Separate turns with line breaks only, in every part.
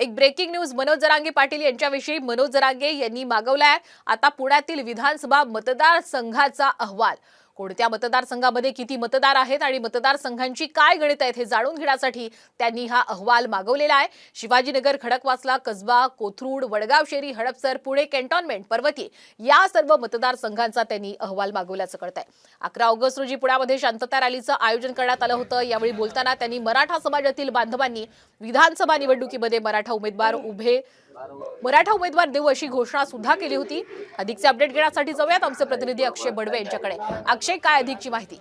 एक breaking news Manoj Jarange Patil यांच्याविषयी मनोज जरांगे यांनी मागवलाय. आता पुण्यातील विधानसभा मतदारसंघाचा अहवाल. कोणत्या मतदारसंघामध्ये किती मतदार आहेत आणि मतदारसंघांची काय गणित आहेत हे जाणून घेण्यासाठी त्यांनी हा अहवाल मागवलेला आहे. शिवाजीनगर खडकवासला कसबा कोथरूड वडगाव शेरी हडपसर पुणे कॅन्टॉन्मेंट पर्वती या सर्व मतदारसंघांचा त्यांनी अहवाल मागवल्याचं कळत आहे अकरा ऑगस्ट रोजी पुण्यामध्ये शांतता रॅलीचं आयोजन करण्यात आलं होतं. यावेळी बोलताना त्यांनी मराठा समाजातील बांधवांनी विधानसभा निवडणुकीमध्ये मराठा उमेदवार उभे मराठा उमेदवार देऊ अशी घोषणा सुद्धा केली होती. अधिकचे अपडेट घेण्यासाठी जाऊयात. आमचे प्रतिनिधी अक्षय बडवे यांच्याकडे. अक्षय काय अधिकची माहिती?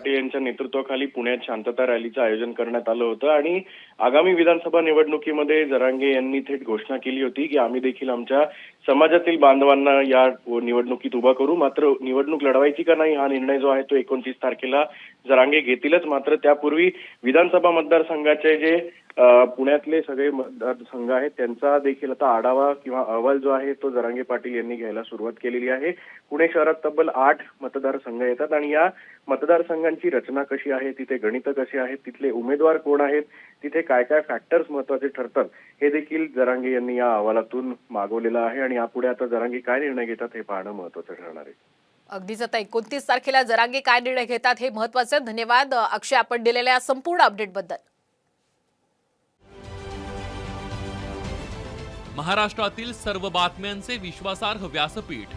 पाटील यांच्या नेतृत्वाखाली पुण्यात शांतता रॅलीचं आयोजन करण्यात आलं होतं आणि आगामी विधानसभा निवडणुकीमध्ये जरांगे यांनी थेट घोषणा केली होती की आम्ही देखील आमच्या समाजातील बांधवांना या निवडणुकीत उभा करू. मात्र निवडणूक लढवायची का नाही हा निर्णय जो आहे तो एकोणतीस तारखेला जरांगे घेतीलच. मात्र त्यापूर्वी विधानसभा मतदारसंघाचे जे पुण्यातले सगळे मतदारसंघ आहेत त्यांचा देखील आता आढावा किंवा अहवाल जो आहे तो जरांगे पाटील यांनी घ्यायला सुरुवात केलेली आहे. पुणे शहरात तब्बल आठ मतदारसंघ येतात आणि या मतदारसंघांची रचना कशी आहे तिथे गणितं कशी आहेत तिथले उमेदवार कोण आहेत तिथे काय काय फॅक्टर्स महत्त्वाचे ठरतात हे देखील जरांगे यांनी या अहवालातून मागवलेलं आहे आणि यापुढे आता जरांगे काय निर्णय घेतात हे पाहणं महत्वाचं ठरणार आहे.
अगदीच आता एकोणतीस तारखेला जरांगे काय निर्णय घेतात हे महत्त्वाचे. आहे. धन्यवाद. अक्षय आपण दिलेल्या या संपूर्ण अपडेटबद्दल.
महाराष्ट्रातील सर्व बातम्यांचे विश्वासार्ह व्यासपीठ.